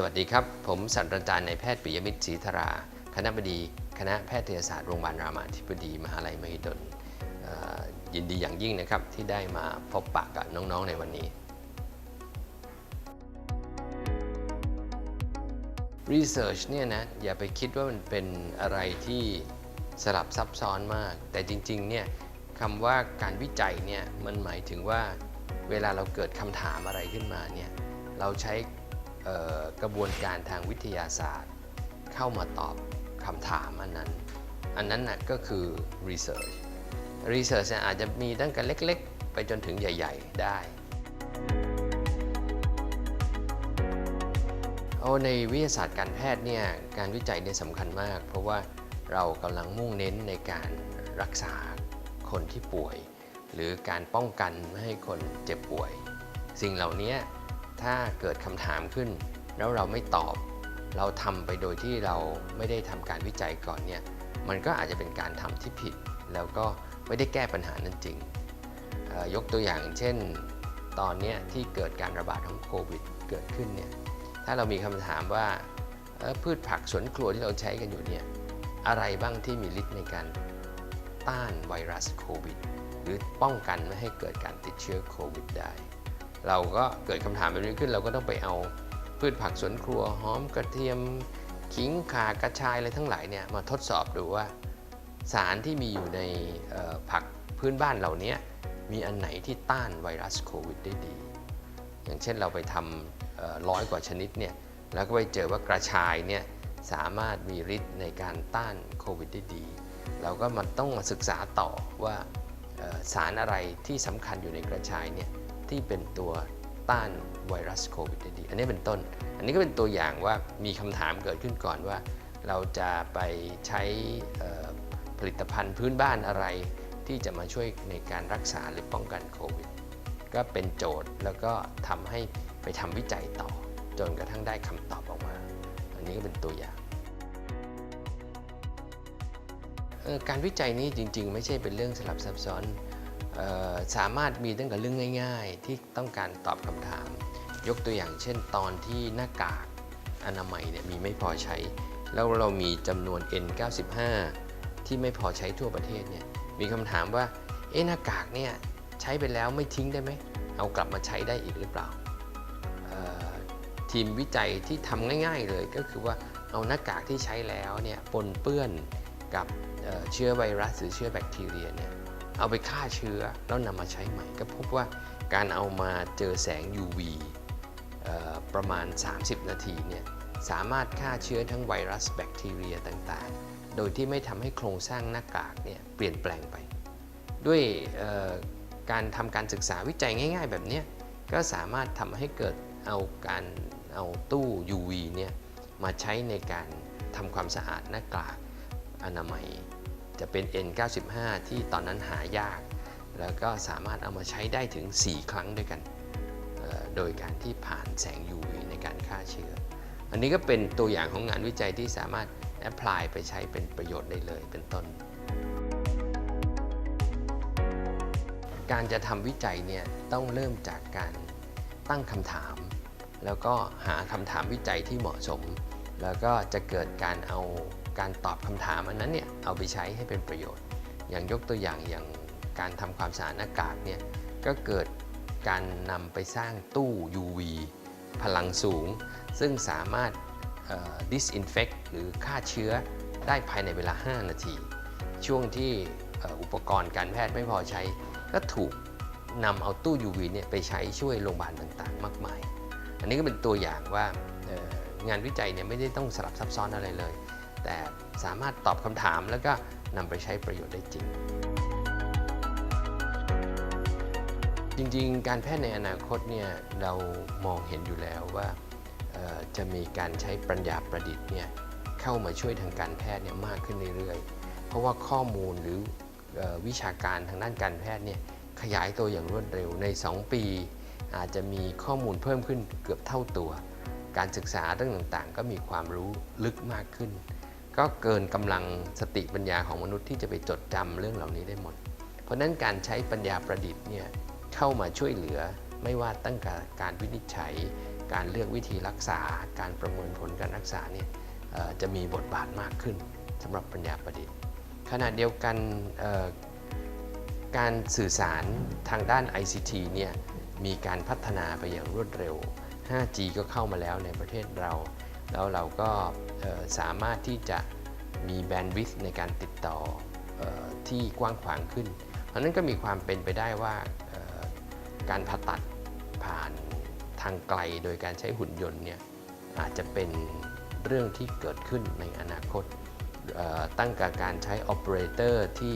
สวัสดีครับ ผมศาสตราจารย์นายแพทย์ปิยมิตรศรีธรา คณะบดีคณะแพทยศาสตร์โรงพยาบาลรามาธิบดีมหาลัยมหิดลยินดีอย่างยิ่งนะครับที่ได้มาพบปะกับน้องๆในวันนี้ Research เนี่ยนะอย่าไปคิดว่ามันเป็นอะไรที่สลับซับซ้อนมาก แต่จริงๆเนี่ยคำว่าการวิจัยเนี่ยมันหมายถึงว่าเวลาเราเกิดคำถามอะไรขึ้นมาเนี่ยเราใช้ กระบวนการทางวิทยาศาสตร์ เข้ามาตอบคำถามอันนั้น อันนั้นนะก็คือ research research อาจจะมีตั้งแต่เล็ก ๆ ไปจนถึงใหญ่ ๆ ได้เอาในวิทยาศาสตร์การแพทย์เนี่ยการวิจัยเนี่ยสำคัญมาก เพราะว่าเรากำลังมุ่งเน้นในการรักษาคนที่ป่วย หรือการป้องกันไม่ให้คนเจ็บป่วย สิ่งเหล่านี้ ถ้าเกิดคำถามขึ้น แล้วเราไม่ตอบ เราทำไปโดยที่เราไม่ได้ทำการวิจัยก่อนเนี่ยมันก็อาจจะเป็นการทำที่ผิด แล้วก็ไม่ได้แก้ปัญหานั้นจริง ยกตัวอย่างเช่น ตอนนี้ที่เกิดการระบาดของโควิดเกิดขึ้นเนี่ยถ้าเรามีคำถามว่าพืชผักสวนครัวที่เราใช้กันอยู่เนี่ยอะไรบ้างที่มีฤทธิ์ในการต้านไวรัสโควิด หรือป้องกันไม่ให้เกิดการติดเชื้อโควิดได้ เราก็เกิดคำถามแบบนี้ขึ้น เราก็ต้องไปเอาพืชผักสวนครัวหอมกระเทียมขิงข่ากระชายอะไรทั้งหลายเนี่ยมาทดสอบดูว่า สารที่มีอยู่ในผักพื้นบ้านเหล่านี้มีอันไหนที่ต้านไวรัสโควิดได้ดี อย่างเช่นเราไปทำร้อยกว่าชนิดเนี่ยแล้วก็ไปเจอว่ากระชายเนี่ยสามารถมีฤทธิ์ในการต้านโควิดได้ดี เราก็มันต้องมาศึกษาต่อว่าสารอะไรที่สำคัญอยู่ในกระชายเนี่ย ที่เป็นตัวต้านไวรัสโควิดได้ดี อันนี้เป็นต้น อันนี้ก็เป็นตัวอย่างว่ามีคำถามเกิดขึ้นก่อนว่า เราจะไปใช้ผลิตภัณฑ์พื้นบ้านอะไร ที่จะมาช่วยในการรักษาหรือป้องกันโควิด ก็เป็นโจทย์แล้วก็ทำให้ไปทำวิจัยต่อ จนกระทั่งได้คำตอบออกมา อันนี้ก็เป็นตัวอย่างการวิจัยนี้จริง ๆ ไม่ใช่เป็นเรื่องสลับซับซ้อน สามารถมีตั้งแต่เรื่องง่าย ๆ ที่ต้องการตอบคำถาม ยกตัวอย่างเช่น ตอนที่หน้ากากอนามัยเนี่ยมีไม่พอใช้ แล้วเรามีจำนวน N95 ที่ไม่พอใช้ทั่วประเทศเนี่ยมีคำถามว่าเอ๊ะหน้ากากเนี่ยใช้ไปแล้วไม่ทิ้งได้ไหม เอากลับมาใช้ได้อีกหรือเปล่า ทีมวิจัยที่ทำง่าย ๆเลยก็คือว่าเอาหน้ากากที่ใช้แล้วเนี่ยปนเปื้อนกับเชื้อไวรัสหรือเชื้อแบคทีเรียเนี่ย เอาไปฆ่าเชื้อแล้วนำมาใช้ใหม่ ก็พบว่าการเอามาเจอแสง UV ประมาณ 30 นาทีเนี่ยสามารถฆ่าเชื้อทั้งไวรัสแบคทีเรียต่างๆ โดยที่ไม่ทำให้โครงสร้างหน้ากากเนี่ยเปลี่ยนแปลงไป ด้วยการทำการศึกษาวิจัยง่าย ๆ แบบนี้ก็สามารถทำให้เกิดเอาการเอาตู้ UV เนี่ยมาใช้ในการทำความสะอาดหน้ากากอนามัย จะเป็น N95 ที่ตอนนั้นหายาก แล้วก็สามารถเอามาใช้ได้ถึง 4 ครั้งด้วยกัน โดยการที่ผ่านแสง UV ในการฆ่าเชื้อ อันนี้ก็เป็นตัวอย่างของงานวิจัยที่สามารถแอพพลายไปใช้เป็นประโยชน์ได้เลยเป็นต้น การจะทำวิจัยเนี่ยต้องเริ่มจากการตั้งคำถาม แล้วก็หาคำถามวิจัยที่เหมาะสม แล้วก็จะเกิดการเอา การตอบคำถามอันนั้นเนี่ยเอาไปใช้ให้เป็นประโยชน์ อย่างยกตัวอย่างอย่างการทำความสะอาดหน้ากากเนี่ยก็เกิดการนำไปสร้างตู้ UV พลังสูง ซึ่งสามารถ disinfect หรือฆ่าเชื้อได้ภายในเวลา 5 นาที ช่วงที่อุปกรณ์การแพทย์ไม่พอใช้ ก็ถูกนำเอาตู้ UV เนี่ยไปใช้ช่วยโรงพยาบาลต่างๆ มากมาย อันนี้ก็เป็นตัวอย่างว่างานวิจัยเนี่ยไม่ได้ต้องสลับซับซ้อนอะไรเลย แต่สามารถตอบคำถามแล้วก็นำไปใช้ประโยชน์ได้จริง จริงๆ การแพทย์ในอนาคตเนี่ยเรามองเห็นอยู่แล้วว่าจะมีการใช้ปัญญาประดิษฐ์เนี่ยเข้ามาช่วยทางการแพทย์เนี่ยมากขึ้นเรื่อยๆ เพราะว่าข้อมูลหรือเออวิชาการทางด้านการแพทย์เนี่ยขยายตัวอย่างรวดเร็วใน 2 ปี อาจจะมีข้อมูลเพิ่มขึ้นเกือบเท่าตัว การศึกษาเรื่องต่างๆ ก็มีความรู้ลึกมากขึ้น ก็เกินกำลังสติปัญญาของมนุษย์ที่จะไปจดจำเรื่องเหล่านี้ได้หมด เพราะฉะนั้นการใช้ปัญญาประดิษฐ์เนี่ยเข้ามาช่วยเหลือไม่ว่าตั้งแต่การวินิจฉัย การเลือกวิธีรักษา การประเมินผลการรักษาเนี่ยจะมีบทบาทมากขึ้นสำหรับปัญญาประดิษฐ์ ขณะเดียวกันการสื่อสารทางด้าน ICT เนี่ยมีการพัฒนาไปอย่างรวดเร็ว 5G ก็เข้ามาแล้วในประเทศเรา แล้วเราก็สามารถที่จะมีแบนด์วิดในการติดต่ออที่กว้างขวางขึ้น เพราะนั้นก็มีความเป็นไปได้ว่าการผ่าตัดผ่านทางไกลโดยการใช้หุ่นยนต์เนี่ยอาจจะเป็นเรื่องที่เกิดขึ้นในอนาคตตั้งแต่การใช้ออ p e r a t o r ที่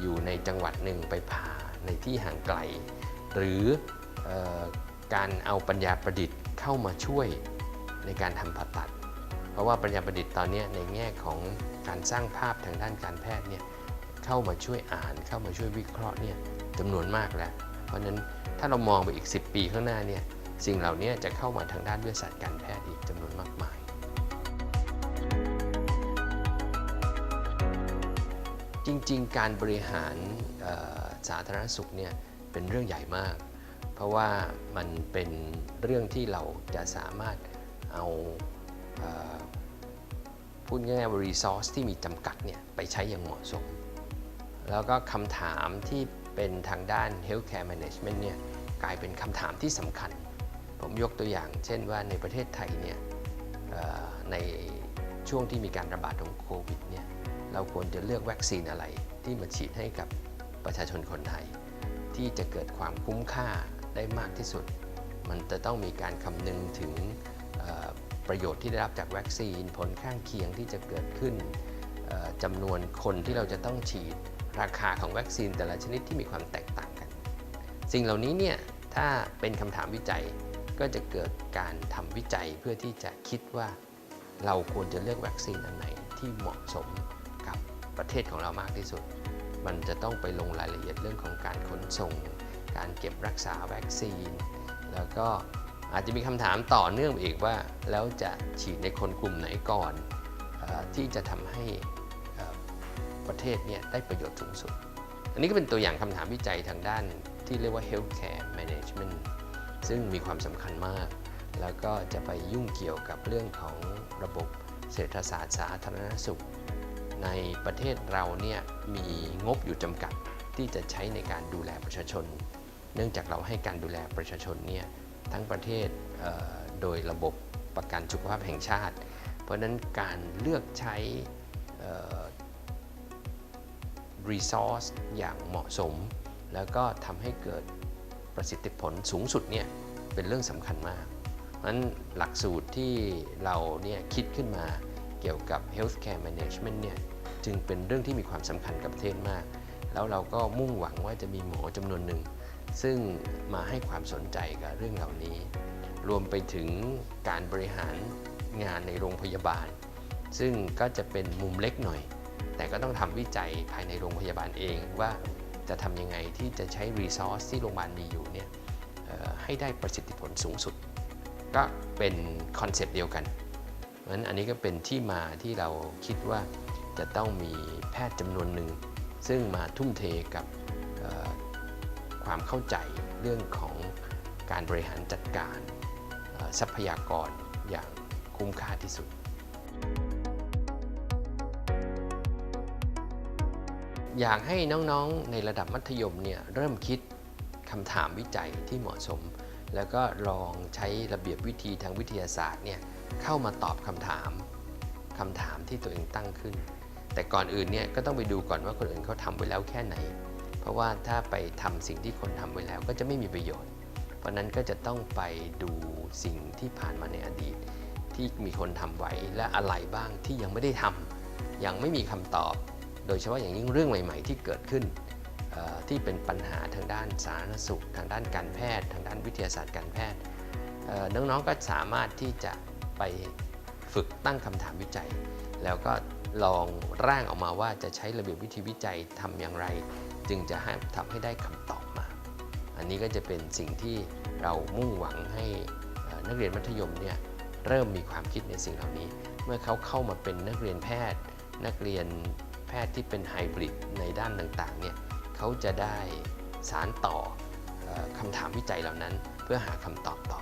อยู่ในจังหวัดหนึ่งไปผ่าในที่ห่างไกล หรืออการเอาปัญญาประดิษฐ์เข้ามาช่วยในการทำผ่าตัด เพราะว่าปัญญาประดิษฐ์ตอนนี้ในแง่ของการสร้างภาพทางด้านการแพทย์เนี่ยเข้ามาช่วยอ่านเข้ามาช่วยวิเคราะห์เนี่ยจำนวนมากแล้ว เพราะฉะนั้นถ้าเรามองไปอีก 10 ปีข้างหน้าเนี่ยสิ่งเหล่านี้จะเข้ามาทางด้านวิทยาศาสตร์การแพทย์อีกจำนวนมากมาย จริงๆ การบริหารสาธารณสุขเนี่ยเป็นเรื่องใหญ่มาก เพราะว่ามันเป็นเรื่องที่เราจะสามารถเอาเอ่อ พูดง่ายๆว่า resource ที่มีจำกัดเนี่ยไปใช้อย่างเหมาะสม แล้วก็คำถามที่เป็นทางด้าน healthcare management เนี่ยกลายเป็นคำถามที่สำคัญ ผมยกตัวอย่าง เช่นว่าในประเทศไทยเนี่ยในช่วงที่มีการระบาดของโควิดเนี่ยเราควรจะเลือกวัคซีนอะไรที่มาฉีดให้กับประชาชนคนไทย ที่จะเกิดความคุ้มค่าได้มากที่สุด มันจะต้องมีการคำนึงถึง ประโยชน์ที่ได้รับจากวัคซีน ผลข้างเคียงที่จะเกิดขึ้นจำนวนคนที่เราจะต้องฉีดราคาของวัคซีนแต่ละชนิดที่มีความแตกต่างกัน สิ่งเหล่านี้เนี่ยถ้าเป็นคำถามวิจัยก็จะเกิดการทำวิจัยเพื่อที่จะคิดว่าเราควรจะเลือกวัคซีนอันไหนที่เหมาะสมกับประเทศของเรามากที่สุด มันจะต้องไปลงรายละเอียดเรื่องของการขนส่ง การเก็บรักษาวัคซีน แล้วก็ อาจจะมีคำถามต่อเนื่องอีกว่า แล้วจะฉีดในคนกลุ่มไหนก่อนอที่จะทำให้ประเทศเนี่ยได้ประโยชน์สูงสุด อันนี้ก็เป็นตัวอย่างคำถามวิจัยทางด้านที่เรียกว่า healthcare management ซึ่งมีความสำคัญมาก แล้วก็จะไปยุ่งเกี่ยวกับเรื่องของระบบเศรษฐศาสตร์สาธารณสุข ในประเทศเราเนี่ยมีงบอยู่จำกัดที่จะใช้ในการดูแลประชาชน เนื่องจากเราให้การดูแลประชาชนเนี่ย ทั้งประเทศโดยระบบประกันสุขภาพแห่งชาติ เพราะนั้นการเลือกใช้ resource อย่างเหมาะสม แล้วก็ทำให้เกิดประสิทธิผลสูงสุดเนี่ยเป็นเรื่องสำคัญมากเพราะนั้นหลักสูตรที่เราเนี่ยคิดขึ้นมาเกี่ยวกับ healthcare management เนี่ยจึงเป็นเรื่องที่มีความสำคัญกับประเทศมาก แล้วเราก็มุ่งหวังว่าจะมีหมอจำนวนหนึ่ง ซึ่งมาให้ความสนใจกับเรื่องเหล่านี้ รวมไปถึงการบริหารงานในโรงพยาบาล ซึ่งก็จะเป็นมุมเล็กหน่อย แต่ก็ต้องทำวิจัยภายในโรงพยาบาลเองว่าจะทำยังไงที่จะใช้รีซอสที่โรงพยาบาลมีอยู่เนี่ยให้ได้ประสิทธิผลสูงสุด ก็เป็นคอนเซปต์เดียวกันเพราะฉะนั้นอันนี้ก็เป็นที่มาที่เราคิดว่าจะต้องมีแพทย์จำนวนหนึ่ง ซึ่งมาทุ่มเทกับ ความเข้าใจเรื่องของการบริหารจัดการทรัพยากรอย่างคุ้มค่าที่สุด อยากให้น้องๆในระดับมัธยมเนี่ยเริ่มคิดคำถามวิจัยที่เหมาะสม แล้วก็ลองใช้ระเบียบวิธีทางวิทยาศาสตร์เนี่ยเข้ามาตอบคำถามคำถามที่ตัวเองตั้งขึ้น แต่ก่อนอื่นเนี่ยก็ต้องไปดูก่อนว่าคนอื่นเขาทำไว้แล้วแค่ไหน เพราะว่าถ้าไปทำสิ่งที่คนทำไว้แล้วก็จะไม่มีประโยชน์ เพราะนั้นก็จะต้องไปดูสิ่งที่ผ่านมาในอดีต ที่มีคนทำไว้และอะไรบ้างที่ยังไม่ได้ทำยังไม่มีคำตอบ โดยเฉพาะอย่างยิ่งเรื่องใหม่ ๆ ที่เกิดขึ้นที่เป็นปัญหาทางด้านสาธารณสุข ทางด้านการแพทย์ ทางด้านวิทยาศาสตร์การแพทย์น้องๆก็สามารถที่จะไปฝึกตั้งคำถามวิจัย แล้วก็ลองร่างออกมาว่าจะใช้ระเบียบวิธีวิจัยทำอย่างไร จึงจะให้ทำให้ได้คำตอบมา อันนี้ก็จะเป็นสิ่งที่เรามุ่งหวังให้นักเรียนมัธยมเนี่ยเริ่มมีความคิดในสิ่งเหล่านี้ เมื่อเขาเข้ามาเป็นนักเรียนแพทย์ นักเรียนแพทย์ที่เป็นไฮบริดในด้านต่างๆเนี่ยเขาจะได้สารต่ออคำถามวิจัยเหล่านั้น เพื่อหาคำตอบต่อ